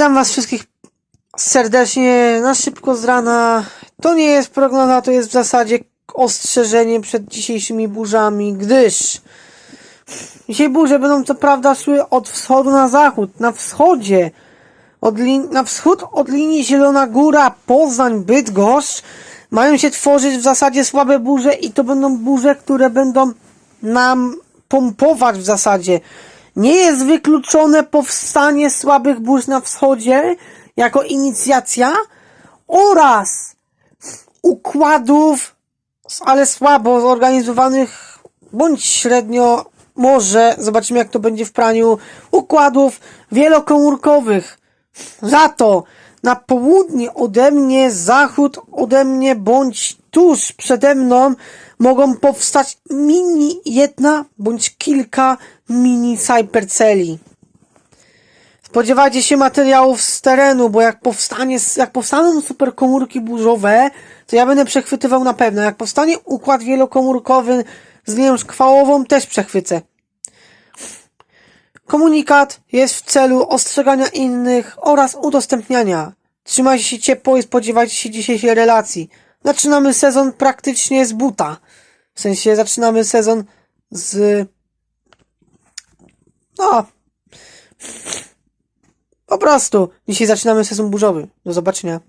Witam was wszystkich serdecznie na szybko z rana. To nie jest prognoza, to jest w zasadzie ostrzeżenie przed dzisiejszymi burzami, gdyż dzisiaj burze będą co prawda szły od wschodu na zachód. Na wschodzie, od na wschód od linii Zielona Góra, Poznań, Bydgoszcz mają się tworzyć w zasadzie słabe burze i to będą burze, które będą nam pompować w zasadzie. Nie jest wykluczone powstanie słabych burz na wschodzie jako inicjacja oraz układów, ale słabo zorganizowanych bądź średnio może, zobaczymy jak to będzie w praniu, układów wielokomórkowych. Za to na południe ode mnie, zachód ode mnie, bądź tuż przede mną mogą powstać mini jedna bądź kilka mini cyberceli. Spodziewajcie się materiałów z terenu, bo jak powstanie, jak powstaną superkomórki burzowe, to ja będę przechwytywał na pewno. Jak powstanie układ wielokomórkowy z linią szkwałową, też przechwycę. Komunikat jest w celu ostrzegania innych oraz udostępniania. Trzymajcie się ciepło i spodziewajcie się dzisiejszej relacji. Zaczynamy sezon praktycznie z buta. W sensie zaczynamy sezon z... No... Po prostu. Dzisiaj zaczynamy sezon burzowy. Do zobaczenia.